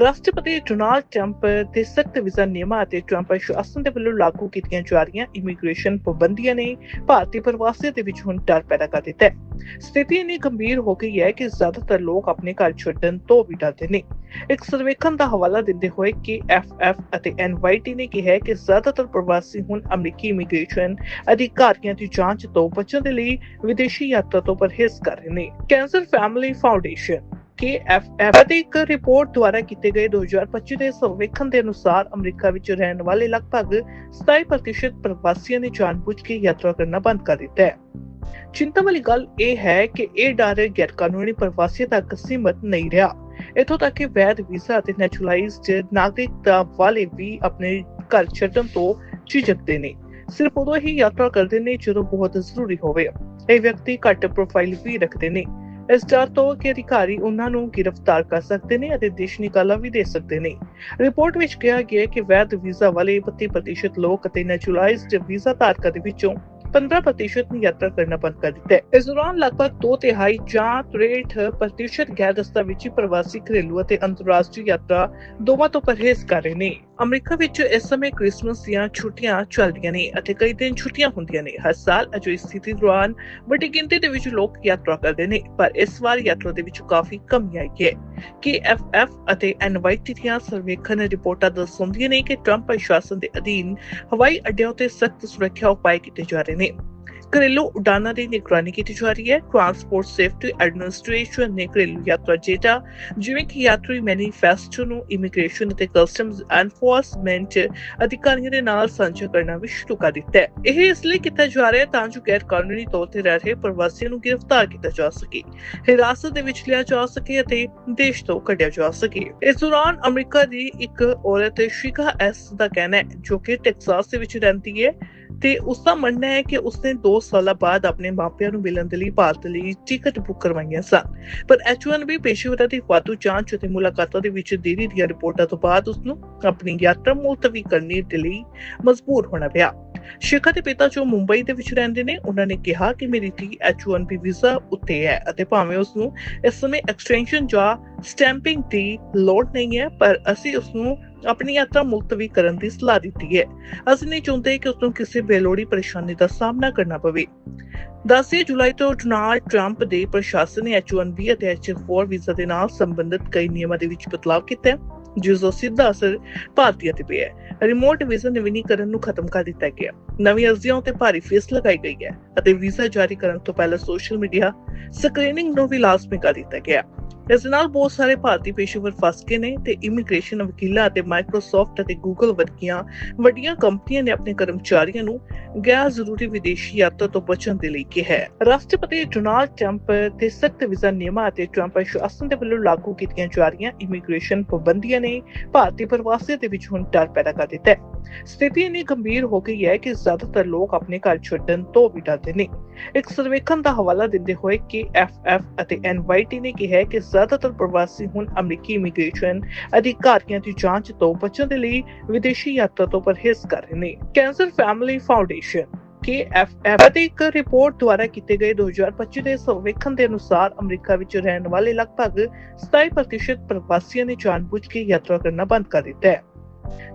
ਰਾਸ਼ਟਰਪਤੀ Donald Trump ਦੇ ਸਖਤ ਵੀਜ਼ਾ ਨਿਯਮਾਂ ਅਤੇ ਟਰੰਪ ਪ੍ਰਸ਼ਾਸਨ ਦੇ ਵੱਲੋਂ ਲਾਗੂ ਕੀਤੀਆਂ ਜਾ ਰਹੀਆਂ ਇਮੀਗ੍ਰੇਸ਼ਨ ਪਾਬੰਦੀਆਂ ਨੇ ਭਾਰਤੀ ਪ੍ਰਵਾਸੀਆਂ ਦੇ ਵਿੱਚ ਹੁਣ ਡਰ ਪੈਦਾ ਕਰ ਦਿੱਤਾ ਹੈ। ਸਥਿਤੀ ਇੰਨੀ ਗੰਭੀਰ ਹੋ ਗਈ ਹੈ ਕਿ ਜ਼ਿਆਦਾਤਰ ਲੋਕ ਆਪਣੇ ਘਰ ਛੱਡਣ ਤੋਂ ਵੀ ਡਰਦੇ ਨੇ। ਇੱਕ ਸਰਵੇਖਣ ਦਾ ਹਵਾਲਾ ਦਿੰਦੇ ਹੋਏ ਕਿ ਐਫਐਫ ਅਤੇ ਐਨਵਾਈਟੀ ਨੇ ਕਿਹਾ ਹੈ ਕਿ ਜ਼ਿਆਦਾਤਰ ਪ੍ਰਵਾਸੀ ਹੁਣ ਅਮਰੀਕੀ ਇਮੀਗ੍ਰੇਸ਼ਨ ਅਧਿਕਾਰੀਆਂ ਦੀ ਜਾਂਚ ਤੋਂ ਬਚਣ ਦੇ ਲਈ ਵਿਦੇਸ਼ੀ ਯਾਤਰਾ ਤੋਂ ਪਰਹੇਜ਼ ਕਰ ਰਹੇ ਨੇ। ਕੈਂਸਰ ਫੈਮਿਲੀ ਫਾਊਂਡੇਸ਼ਨ KFF ਅਤੇ ਇੱਕ ਰਿਪੋਰਟ ਦੁਆਰਾ ਕੀਤੇ ਗਏ 2025 ਦੇ ਸਰਵੇਖਣ ਦੇ ਅਨੁਸਾਰ ਅਮਰੀਕਾ ਵਿੱਚ ਰਹਿਣ ਵਾਲੇ ਲਗਭਗ 27% ਪ੍ਰਵਾਸੀਆਂ ਨੇ ਜਾਣਬੁੱਝ ਕੇ ਯਾਤਰਾ ਕਰਨਾ ਬੰਦ ਕਰ ਦਿੱਤਾ ਹੈ। ਚਿੰਤਾ ਵਾਲੀ ਗੱਲ ਇਹ ਹੈ ਕਿ ਇਹ ਡਰ ਗੈਰ ਕਾਨੂੰਨੀ ਪ੍ਰਵਾਸੀਆਂ ਤੱਕ ਸੀਮਤ ਨਹੀਂ ਰਿਹਾ। ਇਥੋਂ ਤੱਕ ਕਿ ਵੈਧ ਵੀਜ਼ਾ ਅਤੇ ਨੈਚੁਰਲਾਈਜ਼ਡ ਨਾਗਰਿਕਤਾ ਵਾਲੇ ਵੀ ਆਪਣੇ ਘਰ ਛੱਡਣ ਤੋਂ ਝਿਜਕਦੇ ਨੇ। ਸਿਰਫ ਉਦੋਂ ਹੀ ਯਾਤਰਾ ਕਰਦੇ ਨੇ ਜਦੋਂ ਬਹੁਤ ਜ਼ਰੂਰੀ ਹੋਵੇ। ਇਹ ਵਿਅਕਤੀ ਘੱਟ ਪ੍ਰੋਫਾਈਲ ਵੀ ਰੱਖਦੇ ਨੇ। ਇਸ ਡਰ ਤੋਂ ਕਿ ਅਧਿਕਾਰੀ ਉਹਨਾਂ ਨੂੰ ਗ੍ਰਿਫਤਾਰ ਕਰ ਸਕਦੇ ਨੇ ਅਤੇ ਦੇਸ਼ ਨਿਕਾਲਾ ਵੀ ਦੇ ਸਕਦੇ ਨੇ। ਰਿਪੋਰਟ ਵਿੱਚ ਕਿਹਾ ਗਿਆ ਕਿ ਵੈਧ ਵੀਜ਼ਾ ਵਾਲੇ 32% ਲੋਕ ਅਤੇ ਨੈਚੁਰਲਾਈਜ਼ਡ ਵੀਜ਼ਾ ਧਾਰਕਾਂ ਦੇ ਵਿੱਚੋਂ 15% ਨੇ ਯਾਤਰਾ ਕਰਨਾ ਬੰਦ ਕਰ ਦਿੱਤਾ ਹੈ। ਇਸ ਦੌਰਾਨ ਲਗਭਗ 2 ਤਿਹਾਈ ਜਾਂ 63% ਗੈਰ ਦਸਤਾਵੇਜ਼ੀ ਪ੍ਰਵਾਸੀ ਘਰੇਲੂ ਅਤੇ ਅੰਤਰਰਾਸ਼ਟਰੀ ਯਾਤਰਾ ਦੋਵਾਂ ਤੋਂ ਪਰਹੇਜ਼ ਕਰ ਰਹੇ ਨੇ। ਅਮਰੀਕਾ ਵਿੱਚ ਇਸ ਸਮੇਂ ਕ੍ਰਿਸਮਸ ਦੀਆਂ ਛੁੱਟੀਆਂ ਚੱਲਦੀਆਂ ਨੇ ਅਤੇ ਕਈ ਦਿਨ ਛੁੱਟੀਆਂ ਹੁੰਦੀਆਂ ਨੇ। ਹਰ ਸਾਲ ਅਜਿਹੀ ਸਥਿਤੀ ਦੌਰਾਨ ਵੱਡੀ ਗਿਣਤੀ ਦੇ ਵਿੱਚ ਲੋਕ ਯਾਤਰਾ ਕਰਦੇ ਨੇ, ਪਰ ਇਸ ਵਾਰ ਯਾਤਰਾ ਦੇ ਵਿੱਚ ਕਾਫੀ ਕਮੀ ਆਈ ਹੈ। ਕਿ ਐਫਐਫ ਅਤੇ ਐਨਵਾਈਟੀ ਦੀਆਂ ਸਰਵੇਖਣ ਰਿਪੋਰਟਾਂ ਦੱਸਦੀਆਂ ਨੇ ਕਿ ਟਰੰਪ ਪ੍ਰਸ਼ਾਸਨ ਦੇ ਅਧੀਨ ਹਵਾਈ ਅੱਡਿਆਂ ਉੱਤੇ ਸਖਤ ਸੁਰੱਖਿਆ ਉਪਾਅ ਕੀਤੇ ਜਾ ਰਹੇ ਨੇ। ਘਰੇਲੂ ਉਡਾਨਾਂ ਦੀ ਨਿਗਰਾਨੀ ਕੀਤੀ ਜਾ ਰਹੀ ਹੈ। ਟਰਾਂਸਪੋਰਟ ਸੇਫਟੀ ਐਡਮਿਨਿਸਟ੍ਰੇਸ਼ਨ ਨੇ ਘਰੇਲੂ ਯਾਤਰਾ ਡੇਟਾ ਜਿਵੇਂ ਕਿ ਯਾਤਰੀ ਮੈਨੀਫੈਸਟੋ ਨੂੰ ਇਮੀਗ੍ਰੇਸ਼ਨ ਅਤੇ ਕਸਟਮਜ਼ ਐਨਫੋਰਸਮੈਂਟ ਅਧਿਕਾਰੀਆਂ ਦੇ ਨਾਲ ਸਾਂਝਾ ਕਰਨਾ ਵੀ ਸ਼ੁਰੂ ਕਰ ਦਿੱਤਾ ਹੈ। ਇਹ ਇਸ ਲਈ ਕੀਤਾ ਜਾ ਰਿਹਾ ਤਾਂ ਜੋ ਗੈਰ ਕਾਨੂੰਨੀ ਤੌਰ ਤੇ ਰਹਿ ਰਹੇ ਪ੍ਰਵਾਸੀਆਂ ਨੂੰ ਗ੍ਰਿਫਤਾਰ ਕੀਤਾ ਜਾ ਸਕੇ, ਹਿਰਾਸਤ ਦੇ ਵਿੱਚ ਲਿਆ ਜਾ ਸਕੇ ਅਤੇ ਦੇਸ਼ ਤੋਂ ਕੱਢਿਆ ਜਾ ਸਕੇ। ਇਸ ਦੌਰਾਨ ਅਮਰੀਕਾ ਦੀ ਇੱਕ ਔਰਤ ਸ਼ਿਕਾ ਐਸ ਦਾ ਕਹਿਣਾ ਹੈ, ਜੋ ਕਿ ਟੈਕਸਾਸ ਦੇ ਵਿੱਚ ਰਹਿੰਦੀ ਹੈ। ਤੇ ਉਸ ਦਾ ਮੰਨਣਾ ਹੈ ਕਿ ਉਸਨੇ 2 ਸਾਲਾਂ ਬਾਅਦ ਆਪਣੇ ਮਾਪਿਆਂ ਨੂੰ ਮਿਲਣ ਦੇ ਲਈ ਭਾਰਤ ਲਈ ਟਿਕਟ ਬੁੱਕ ਕਰਵਾਈਆਂ ਸਨ। ਪਰ H1B ਪੇਸ਼ੇਵਰਾਂ ਦੀ ਵਾਧੂ ਜਾਂਚ ਅਤੇ ਮੁਲਾਕਾਤਾਂ ਦੇ ਵਿੱਚ ਦੇਰੀ ਦੀਆਂ ਰਿਪੋਰਟਾਂ ਤੋਂ ਬਾਅਦ ਉਸ ਨੂੰ ਆਪਣੀ ਯਾਤਰਾ ਮੁਲਤਵੀ ਕਰਨੀ ਦੇ ਲਈ ਮਜਬੂਰ ਹੋਣਾ ਪਿਆ। ਸ਼ਿਖਾ ਦੇ ਪਿਤਾ ਜੋ ਮੁੰਬਈ ਦੇ ਵਿੱਚ ਰਹਿੰਦੇ ਨੇ, ਉਹਨਾਂ ਨੇ ਕਿਹਾ ਕਿ ਮੇਰੀ ਧੀ H1B ਵੀਜ਼ਾ ਉੱਤੇ ਹੈ ਅਤੇ ਭਾਵੇਂ ਉਸ ਨੂੰ ਇਸ ਸਮੇਂ ਐਕਸਟੈਂਸ਼ਨ ਜਾਂ ਸਟੈਂਪਿੰਗ ਦੀ ਲੋੜ ਨਹੀਂ ਹੈ, ਪਰ ਅਸੀਂ ਉਸ ਨੂੰ ਆਪਣੀ ਯਾਤਰਾ ਮੁਲਤਵੀ ਕਰਨ ਦੀ ਸਲਾਹ ਦਿੱਤੀ ਹੈ। ਅਸੀਂ ਨਹੀਂ ਚਾਹੁੰਦੇ ਕਿ ਉਸ ਨੂੰ ਕਿਸੇ ਬੇਲੋੜੀ ਪਰੇਸ਼ਾਨੀ ਦਾ ਸਾਹਮਣਾ ਕਰਨਾ ਪਵੇ। 10 ਜੁਲਾਈ ਤੋਂ ਡੋਨਾਲਡ ਟਰੰਪ ਦੇ ਪ੍ਰਸ਼ਾਸਨ ਨੇ H1B ਅਤੇ H4 ਵੀਜ਼ਾ ਦੇ ਨਾਲ ਸੰਬੰਧਿਤ ਕਈ ਨਿਯਮਾਂ ਦੇ ਵਿੱਚ ਬਦਲਾਅ ਕੀਤਾ। ਹੈ ਜਿਸ ਦਾ ਸਿੱਧਾ ਅਸਰ ਭਾਰਤੀਆਂ ਤੇ ਪਿਆ ਹੈ। ਰਿਮੋਟ ਵੀਜ਼ਾ ਨਵੀਨੀਕਰਨ ਨੂੰ ਖਤਮ ਕਰ ਦਿੱਤਾ ਗਿਆ। ਨਵੀਂ ਅਰਜ਼ੀਆਂ ਉਤੇ ਭਾਰੀ ਫੀਸ ਲਗਾਈ ਗਈ ਹੈ ਅਤੇ ਵੀਜ਼ਾ ਜਾਰੀ ਕਰਨ ਤੋਂ ਪਹਿਲਾਂ ਸੋਸ਼ਲ ਮੀਡੀਆ ਸਕਰੀਨਿੰਗ ਨੂੰ ਵੀ ਲਾਜ਼ਮੀ ਕਰ ਦਿੱਤਾ ਗਿਆ। ਇਸ ਨਾਲ ਬਹੁਤ ਸਾਰੇ ਭਾਰਤੀ ਪੇਸ਼ੇਵਰ ਫਸ ਗਏ ਨੇ ਤੇ ਇਮੀਗ੍ਰੇਸ਼ਨ ਵਕੀਲਾਂ ਅਤੇ ਮਾਈਕਰੋਸਾਫਟ ਅਤੇ ਗੂਗਲ ਵਰਗੀਆਂ ਵੱਡੀਆਂ ਕੰਪਨੀਆਂ ਨੇ ਆਪਣੇ ਕਰਮਚਾਰੀਆਂ ਨੂੰ ਗੈਰ ਜ਼ਰੂਰੀ ਵਿਦੇਸ਼ੀ ਯਾਤਰਾ ਤੋਂ ਬਚਣ ਦੇ ਲਈ ਕਿਹਾ ਹੈ। ਰਾਸ਼ਟਰਪਤੀ ਡੋਨਾਲਡ ਟਰੰਪ ਦੇ ਸਖਤ ਵੀਜ਼ਾ ਨਿਯਮਾਂ ਅਤੇ ਟਰੰਪ ਪ੍ਰਸ਼ਾਸਨ ਦੇ ਵੱਲੋਂ ਲਾਗੂ ਕੀਤੀਆਂ ਜਾ ਰਹੀਆਂ ਇਮੀਗ੍ਰੇਸ਼ਨ ਪਾਬੰਦੀਆਂ ਨੇ ਭਾਰਤੀ ਪ੍ਰਵਾਸੀਆਂ ਦੇ ਵਿੱਚ ਹੁਣ ਡਰ ਪੈਦਾ ਕਰ ਦਿੱਤਾ ਹੈ। ਸਥਿਤੀ ਇੰਨੀ ਗੰਭੀਰ ਹੋ ਗਈ ਹੈ ਕਿ ਜ਼ਿਆਦਾਤਰ ਲੋਕ ਆਪਣੇ ਘਰ ਛੱਡਣ ਤੋਂ ਵੀ ਡਰਦੇ ਨੇ। ਇੱਕ ਸਰਵੇਖਣ ਦਾ ਹਵਾਲਾ ਦਿੰਦੇ ਹੋਏ ਕਿ ਐਫਐਫ ਅਤੇ ਐਨਵਾਈਟੀ ਨੇ ਕਿਹਾ ਕਿ ਜ਼ਿਆਦਾਤਰ ਪ੍ਰਵਾਸੀ ਹੁਣ ਅਮਰੀਕੀ ਇਮੀਗ੍ਰੇਸ਼ਨ ਅਧਿਕਾਰੀਆਂ ਦੀ ਜਾਂਚ ਤੋਂ ਬਚਣ ਦੇ ਲਈ ਵਿਦੇਸ਼ੀ ਯਾਤਰਾ ਤੋਂ ਪਰਹੇਜ਼ ਕਰ ਰਹੇ ਨੇ। ਕੈਂਸਰ ਫੈਮਿਲੀ ਫਾਊਂਡੇਸ਼ਨ KFF ਅਤੇ ਇੱਕ ਰਿਪੋਰਟ ਦੁਆਰਾ ਕੀਤੇ ਗਏ 2025 ਦੇ ਸਰਵੇਖਣ ਦੇ ਅਨੁਸਾਰ ਅਮਰੀਕਾ ਵਿੱਚ ਰਹਿਣ ਵਾਲੇ ਲਗਭਗ 27% ਪ੍ਰਵਾਸੀਆਂ ਨੇ ਜਾਣਬੁੱਝ ਕੇ ਯਾਤਰਾ ਕਰਨਾ ਬੰਦ ਕਰ ਦਿੱਤਾ ਹੈ।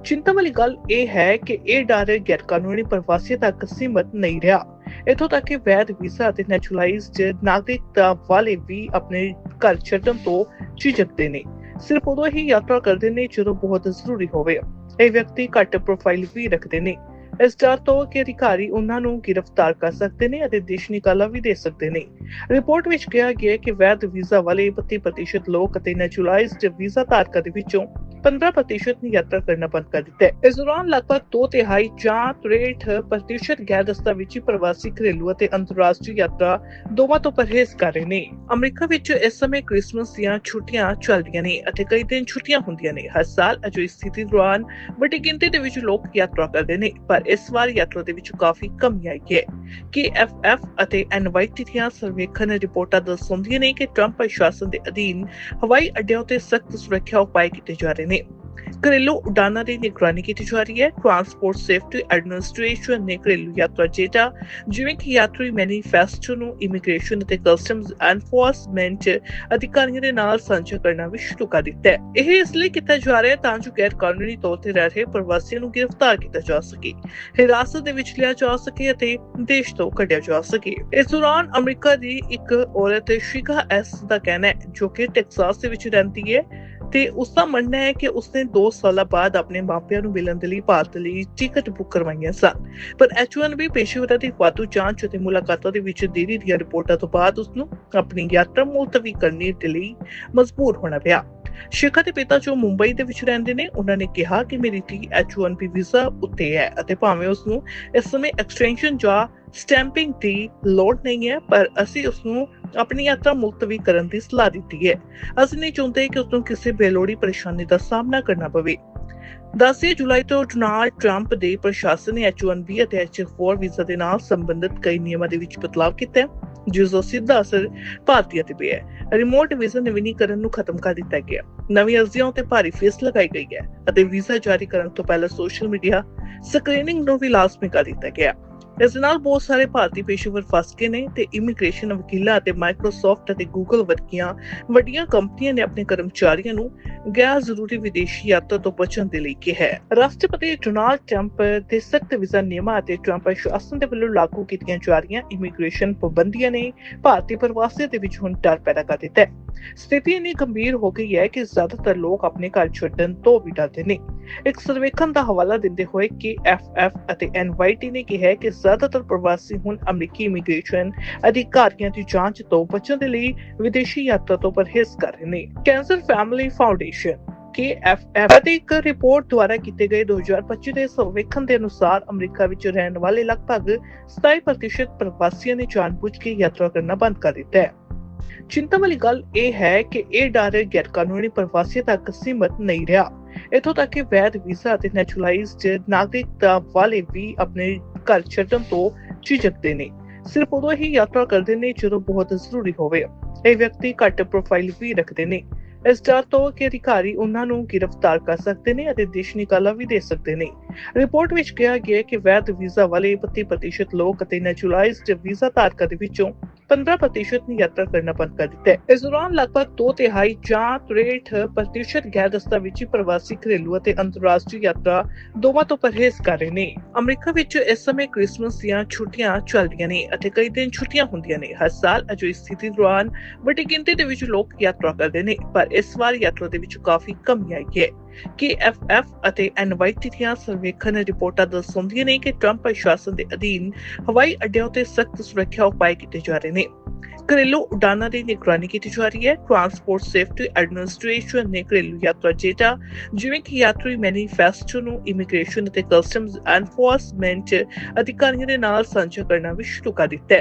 ਚਿੰਤਾ ਵਾਲੀ ਗੱਲ ਇਹ ਹੈ ਕਿ ਇਹ ਡਰ ਗੈਰ ਪ੍ਰਵਾਸੀਆਂ ਤੱਕ ਸੀਮਤ ਨਹੀਂ ਰਿਹਾ। ਇਥੋਂ ਤੱਕ ਕਿ ਵੈਧ ਵੀਜ਼ਾ ਅਤੇ ਨੈਚੁਰਲਾਈਜ਼ਡ ਨਾਗਰਿਕਤਾ ਵਾਲੇ ਵੀ ਆਪਣੇ ਘਰ ਛੱਡਣ ਤੋਂ ਝਿਜਕਦੇ ਨੇ। ਸਿਰਫ ਉਦੋਂ ਹੀ ਯਾਤਰਾ ਕਰਦੇ ਨੇ ਜਦੋਂ ਬਹੁਤ ਜ਼ਰੂਰੀ ਹੋਵੇ। ਇਹ ਵਿਅਕਤੀ ਘੱਟ ਪ੍ਰੋਫਾਈਲ ਵੀ ਰੱਖਦੇ ਨੇ। ਇਸ ਡਰ ਤੋਂ ਕਿ ਅਧਿਕਾਰੀ ਉਹਨਾਂ ਨੂੰ ਗ੍ਰਿਫਤਾਰ ਕਰ ਸਕਦੇ ਨੇ ਅਤੇ ਦੇਸ਼ ਨਿਕਾਲਾ ਵੀ ਦੇ ਸਕਦੇ ਨੇ। ਰਿਪੋਰਟ ਵਿੱਚ ਕਿਹਾ ਗਿਆ ਕਿ ਵੈਦ ਵੀਜ਼ਾ ਵਾਲੇ 32% ਲੋਕ ਅਤੇ ਨੈਚੁਰਲਾਈਜ਼ਡ ਵੀਜ਼ਾ ਧਾਰਕਾਂ ਦੇ ਵਿੱਚੋਂ 15% ਨੇ ਯਾਤਰਾ ਕਰਨਾ ਬੰਦ ਕਰ ਦਿੱਤਾ ਹੈ। ਇਸ ਦੌਰਾਨ ਲਗਭਗ 2 ਤਿਹਾਈ ਜਾਂ 63% ਗੈਰ ਦਸਤਾਵੇਜ਼ੀ ਪ੍ਰਵਾਸੀ ਘਰੇਲੂ ਅਤੇ ਅੰਤਰਰਾਸ਼ਟਰੀ ਯਾਤਰਾ ਦੋਵਾਂ ਤੋਂ ਪਰਹੇਜ਼ ਕਰ ਰਹੇ ਨੇ। ਅਮਰੀਕਾ ਵਿੱਚ ਇਸ ਸਮੇਂ ਕ੍ਰਿਸਮਸ ਦੀਆਂ ਛੁੱਟੀਆਂ ਚੱਲਦੀਆਂ ਨੇ ਅਤੇ ਕਈ ਦਿਨ ਛੁੱਟੀਆਂ ਹੁੰਦੀਆਂ ਨੇ। ਹਰ ਸਾਲ ਅਜਿਹੀ ਸਥਿਤੀ ਦੌਰਾਨ ਵੱਡੀ ਗਿਣਤੀ ਦੇ ਵਿੱਚ ਲੋਕ ਯਾਤਰਾ ਕਰਦੇ ਨੇ, ਪਰ ਇਸ ਵਾਰ ਯਾਤਰਾ ਦੇ ਵਿੱਚ ਕਾਫੀ ਕਮੀ ਆਈ ਹੈ। ਕਿ ਐਫਐਫ ਅਤੇ ਐਨਵਾਈਟੀ ਦੀਆਂ ਸਰਵੇਖਣ ਰਿਪੋਰਟਾਂ ਦੱਸਦੀਆਂ ਨੇ ਕਿ ਟਰੰਪ ਪ੍ਰਸ਼ਾਸਨ ਦੇ ਅਧੀਨ ਹਵਾਈ ਅੱਡਿਆਂ ਉੱਤੇ ਸਖਤ ਸੁਰੱਖਿਆ ਉਪਾਅ ਕੀਤੇ ਜਾ ਰਹੇ ਨੇ ਘਰੇਲੂ ਉਡਾਨਾਂ ਦੀ ਨਿਗਰਾਨੀ ਕੀਤੀ ਜਾ ਰਹੀ ਹੈ। ਟਰਾਂਸਪੋਰਟ ਸੇਫਟੀ ਐਡਮਿਨਿਸਟ੍ਰੇਸ਼ਨ ਨੇ ਘਰੇਲੂ ਯਾਤਰਾ ਡੇਟਾ ਜਿਵੇਂ ਕਿ ਯਾਤਰੀ ਮੈਨੀਫੈਸਟੋ ਨੂੰ ਇਮੀਗ੍ਰੇਸ਼ਨ ਅਤੇ ਕਸਟਮਜ਼ ਐਨਫੋਰਸਮੈਂਟ ਅਧਿਕਾਰੀਆਂ ਦੇ ਨਾਲ ਸਾਂਝਾ ਕਰਨਾ ਵੀ ਸ਼ੁਰੂ ਕਰ ਦਿੱਤਾ ਹੈ। ਇਹ ਇਸ ਲਈ ਕੀਤਾ ਜਾ ਰਿਹਾ ਹੈ ਤਾਂ ਜੋ ਗੈਰ ਕਾਨੂੰਨੀ ਤੌਰ ਤੇ ਰਹਿ ਰਹੇ ਪ੍ਰਵਾਸੀਆਂ ਨੂੰ ਗ੍ਰਿਫਤਾਰ ਕੀਤਾ ਜਾ ਸਕੇ, ਹਿਰਾਸਤ ਦੇ ਵਿੱਚ ਲਿਆ ਜਾ ਸਕੇ ਅਤੇ ਦੇਸ਼ ਤੋਂ ਕੱਢਿਆ ਜਾ ਸਕੇ। ਇਸ ਦੌਰਾਨ ਅਮਰੀਕਾ ਦੀ ਇੱਕ ਔਰਤ ਸ਼ਿਕਾ ਐਸ ਦਾ ਕਹਿਣਾ ਹੈ, ਜੋ ਕਿ ਟੈਕਸਾਸ ਦੇ ਵਿੱਚ ਰਹਿੰਦੀ ਹੈ। ਤੇ ਉਸ ਦਾ ਮੰਨਣਾ ਹੈ ਕਿ ਉਸਨੇ 2 ਸਾਲਾਂ ਬਾਅਦ ਆਪਣੇ ਮਾਪਿਆਂ ਨੂੰ ਮਿਲਣ ਦੇ ਲਈ ਭਾਰਤ ਲਈ ਟਿਕਟ ਬੁੱਕ ਕਰਵਾਈਆਂ ਸਨ। ਪਰ H1B ਪੇਸ਼ੇਵਰਾਂ ਦੀ ਵਾਧੂ ਜਾਂਚ ਅਤੇ ਮੁਲਾਕਾਤਾਂ ਦੇ ਵਿੱਚ ਦੇਰੀ ਦੀਆਂ ਰਿਪੋਰਟਾਂ ਤੋਂ ਬਾਅਦ ਉਸ ਨੂੰ ਆਪਣੀ ਯਾਤਰਾ ਮੁਲਤਵੀ ਕਰਨੀ ਦੇ ਲਈ ਮਜਬੂਰ ਹੋਣਾ ਪਿਆ। ਸ਼ਿਖਾ ਦੇ ਪਿਤਾ ਜੋ ਮੁੰਬਈ ਦੇ ਵਿੱਚ ਰਹਿੰਦੇ ਨੇ, ਉਹਨਾਂ ਨੇ ਕਿਹਾ ਕਿ ਮੇਰੀ ਧੀ H1B ਵੀਜ਼ਾ ਉੱਤੇ ਹੈ ਅਤੇ ਭਾਵੇਂ ਉਸ ਨੂੰ ਇਸ ਸਮੇਂ ਐਕਸਟੈਂਸ਼ਨ ਜਾਂ ਸਟੈਂਪਿੰਗ ਦੀ ਲੋੜ ਨਹੀਂ ਹੈ, ਪਰ ਅਸੀਂ ਉਸ ਨੂੰ ਆਪਣੀ ਯਾਤਰਾ ਮੁਲਤਵੀ ਕਰਨ ਦੀ ਸਲਾਹ ਦਿੱਤੀ ਹੈ। ਅਸੀਂ ਨਹੀਂ ਚਾਹੁੰਦੇ ਕਿ ਉਸ ਨੂੰ ਕਿਸੇ ਬੇਲੋੜੀ ਪਰੇਸ਼ਾਨੀ ਦਾ ਸਾਹਮਣਾ ਕਰਨਾ ਪਵੇ। 10 ਜੁਲਾਈ ਤੋਂ ਡੋਨਾਲਡ ਟਰੰਪ ਦੇ ਪ੍ਰਸ਼ਾਸਨ ਨੇ H1B ਅਤੇ H4 ਵੀਜ਼ਾ ਦੇ ਨਾਲ ਸੰਬੰਧਿਤ ਕਈ ਨਿਯਮਾਂ ਦੇ ਵਿੱਚ ਬਦਲਾਅ ਕੀਤਾ ਹੈ, ਜਿਸ ਦਾ ਸਿੱਧਾ ਅਸਰ ਭਾਰਤੀਆਂ ਤੇ ਪਿਆ ਹੈ। ਰਿਮੋਟ ਵੀਜ਼ਾ ਨਵੀਨੀਕਰਨ ਨੂੰ ਖਤਮ ਕਰ ਦਿੱਤਾ ਗਿਆ ਨਵੀਂ ਅਰਜ਼ੀਆਂ ਉੱਤੇ ਭਾਰੀ ਫੀਸ ਲਗਾਈ ਗਈ ਹੈ ਅਤੇ ਵੀਜ਼ਾ ਜਾਰੀ ਕਰਨ ਤੋਂ ਪਹਿਲਾਂ ਸੋਸ਼ਲ ਮੀਡੀਆ ਸਕਰੀਨਿੰਗ ਨੂੰ ਵੀ ਲਾਜ਼ਮੀ ਕਰ ਦਿੱਤਾ ਗਿਆ ਇਸ ਨਾਲ ਬਹੁਤ ਸਾਰੇ ਭਾਰਤੀ ਪੇਸ਼ੇਵਰ ਫਸ ਗਏ ਨੇ ਤੇ ਇਮੀਗ੍ਰੇਸ਼ਨ ਵਕੀਲਾਂ ਅਤੇ ਮਾਈਕਰੋਸਾਫਟ ਅਤੇ ਗੂਗਲ ਵਰਗੀਆਂ ਵੱਡੀਆਂ ਕੰਪਨੀਆਂ ਨੇ ਆਪਣੇ ਕਰਮਚਾਰੀਆਂ ਨੂੰ ਗੈਰ ਜ਼ਰੂਰੀ ਵਿਦੇਸ਼ੀ ਯਾਤਰਾ ਤੋਂ ਬਚਣ ਦੇ ਲਈ ਕਿਹਾ ਹੈ। ਰਾਸ਼ਟਰਪਤੀ ਡੋਨਾਲਡ ਟਰੰਪ ਦੇ ਸਖਤ ਵੀਜ਼ਾ ਨਿਯਮਾਂ ਅਤੇ ਟਰੰਪ ਪ੍ਰਸ਼ਾਸਨ ਦੇ ਵੱਲੋਂ ਲਾਗੂ ਕੀਤੀਆਂ ਜਾ ਰਹੀਆਂ ਇਮੀਗ੍ਰੇਸ਼ਨ ਪਾਬੰਦੀਆਂ ਨੇ ਭਾਰਤੀ ਪ੍ਰਵਾਸੀਆਂ ਦੇ ਵਿੱਚ ਹੁਣ ਡਰ ਪੈਦਾ ਕਰ ਦਿੱਤਾ ਹੈ। ਸਥਿਤੀ ਇੰਨੀ ਗੰਭੀਰ ਹੋ ਗਈ ਹੈ ਕਿ ਜ਼ਿਆਦਾਤਰ ਲੋਕ ਆਪਣੇ ਘਰ ਛੱਡਣ ਤੋਂ ਵੀ ਡਰਦੇ ਨੇ। ਇੱਕ ਸਰਵੇਖਣ ਦਾ ਹਵਾਲਾ ਦਿੰਦੇ ਹੋਏ ਕਿ ਐਫਐਫ ਅਤੇ ਐਨਵਾਈਟੀ ਨੇ ਕਿਹਾ ਕਿ ਜ਼ਿਆਦਾਤਰ ਪ੍ਰਵਾਸੀ ਹੁਣ ਅਮਰੀਕੀ ਇਮੀਗ੍ਰੇਸ਼ਨ ਅਧਿਕਾਰੀਆਂ ਦੀ ਜਾਂਚ ਤੋਂ ਬਚਣ ਦੇ ਲਈ ਵਿਦੇਸ਼ੀ ਯਾਤਰਾ ਤੋਂ ਪਰਹੇਜ਼ ਕਰ ਰਹੇ ਨੇ। ਕੈਂਸਰ ਫੈਮਿਲੀ ਫਾਊਂਡੇਸ਼ਨ KFF ਅਤੇ ਇੱਕ ਰਿਪੋਰਟ ਦੁਆਰਾ ਕੀਤੇ ਗਏ 2025 ਦੇ ਸਰਵੇਖਣ ਦੇ ਅਨੁਸਾਰ ਅਮਰੀਕਾ ਵਿੱਚ ਰਹਿਣ ਵਾਲੇ ਲਗਭਗ 27% ਪ੍ਰਵਾਸੀਆਂ ਨੇ ਜਾਣਬੁੱਝ ਕੇ ਯਾਤਰਾ ਕਰਨਾ ਬੰਦ ਕਰ ਦਿੱਤਾ ਹੈ। ਚਿੰਤਾ ਵਾਲੀ ਗੱਲ ਇਹ ਹੈ ਕਿ ਇਹ ਡਰ ਗੈਰ ਕਾਨੂੰਨੀ ਪ੍ਰਵਾਸੀ ਤੱਕ ਸੀਮਤ ਨਹੀਂ ਰਿਹਾ। ਇਥੋਂ ਤੱਕ ਕਿ ਵੈਧ ਵੀਜ਼ਾ ਅਤੇ ਨੈਚੁਰਲਾਈਜ਼ਡ ਨਾਗਰਿਕਤਾ ਵਾਲੇ ਵੀ ਆਪਣੇ ਘਰ ਛੱਡਣ ਤੋਂ ਝਿਜਕਦੇ ਨੇ। ਸਿਰਫ ਉਦੋਂ ਹੀ ਯਾਤਰਾ ਕਰਦੇ ਨੇ ਜਦੋਂ ਬਹੁਤ ਜ਼ਰੂਰੀ ਹੋਵੇ। ਇਹ ਵਿਅਕਤੀ ਘੱਟ ਪ੍ਰੋਫਾਈਲ ਵੀ ਰੱਖਦੇ ਨੇ। ਇਸ ਡਰ ਤੋਂ ਕਿ ਅਧਿਕਾਰੀ ਉਹਨਾਂ ਨੂੰ ਗ੍ਰਿਫਤਾਰ ਕਰ ਸਕਦੇ ਨੇ ਅਤੇ ਦੇਸ਼ ਨਿਕਾਲਾ ਵੀ ਦੇ ਸਕਦੇ ਨੇ। ਰਿਪੋਰਟ ਵਿੱਚ ਕਿਹਾ ਗਿਆ ਕਿ ਵੈਧ ਵੀਜ਼ਾ ਵਾਲੇ 32% ਲੋਕ ਅਤੇ ਨੈਚੁਰਲਾਈਜ਼ਡ ਵੀਜ਼ਾ ਧਾਰਕਾਂ ਦੇ ਵਿੱਚੋਂ 15% ਨੇ ਯਾਤਰਾ ਕਰਨਾ ਬੰਦ ਕਰ ਦਿੱਤਾ ਹੈ। ਇਸ ਦੌਰਾਨ ਲਗਭਗ 2 ਤਿਹਾਈ ਜਾਂ 63% ਗੈਰ ਦਸਤਾਵੇਜ਼ੀ ਪ੍ਰਵਾਸੀ ਘਰੇਲੂ ਅਤੇ ਅੰਤਰਰਾਸ਼ਟਰੀ ਯਾਤਰਾ ਦੋਵਾਂ ਤੋਂ ਪਰਹੇਜ਼ ਕਰ ਰਹੇ ਨੇ। ਅਮਰੀਕਾ ਵਿੱਚ ਇਸ ਸਮੇਂ ਕ੍ਰਿਸਮਸ ਦੀਆਂ ਛੁੱਟੀਆਂ ਚੱਲਦੀਆਂ ਨੇ ਅਤੇ ਕਈ ਦਿਨ ਛੁੱਟੀਆਂ ਹੁੰਦੀਆਂ ਨੇ। ਹਰ ਸਾਲ ਅਜਿਹੀ ਸਥਿਤੀ ਦੌਰਾਨ ਵੱਡੀ ਗਿਣਤੀ ਦੇ ਵਿੱਚ ਲੋਕ ਯਾਤਰਾ ਕਰਦੇ ਨੇ, ਪਰ ਇਸ ਵਾਰ ਯਾਤਰਾ ਦੇ ਵਿੱਚ ਕਾਫੀ ਕਮੀ ਆਈ ਹੈ। ਕਿ ਅਤੇ ਐਨਵਾਈਟੀ ਦੀਆਂ ਸਰਵੇਖਣ ਰਿਪੋਰਟਾਂ ਦਰਸਾਉਂਦੀਆਂ ਨੇ ਕਿ ਟਰੰਪ ਪ੍ਰਸ਼ਾਸਨ ਦੇ ਅਧੀਨ ਹਵਾਈ ਅੱਡਿਆਂ ਤੇ ਸਖਤ ਸੁਰੱਖਿਆ ਉਪਾਅ ਕੀਤੇ ਜਾ ਰਹੇ ਨੇ। ਘਰੇਲੂ ਉਡਾਨਾਂ ਦੀ ਨਿਗਰਾਨੀ ਕੀਤੀ ਜਾ ਰਹੀ ਹੈ। ਟਰਾਂਸਪੋਰਟ ਸੇਫਟੀ ਐਡਮਿਨਿਸਟ੍ਰੇਸ਼ਨ ਨੇ ਘਰੇਲੂ ਯਾਤਰਾ ਡੇਟਾ ਜਿਵੇਂ ਕਿ ਯਾਤਰੀ ਮੈਨੀਫੈਸਟੋ ਨੂੰ ਇਮੀਗ੍ਰੇਸ਼ਨ ਅਤੇ ਕਸਟਮਜ਼ ਐਨਫੋਰਸਮੈਂਟ ਅਧਿਕਾਰੀਆਂ ਦੇ ਨਾਲ ਸਾਂਝਾ ਕਰਨਾ ਵੀ ਸ਼ੁਰੂ ਕਰ ਦਿੱਤਾ ਹੈ।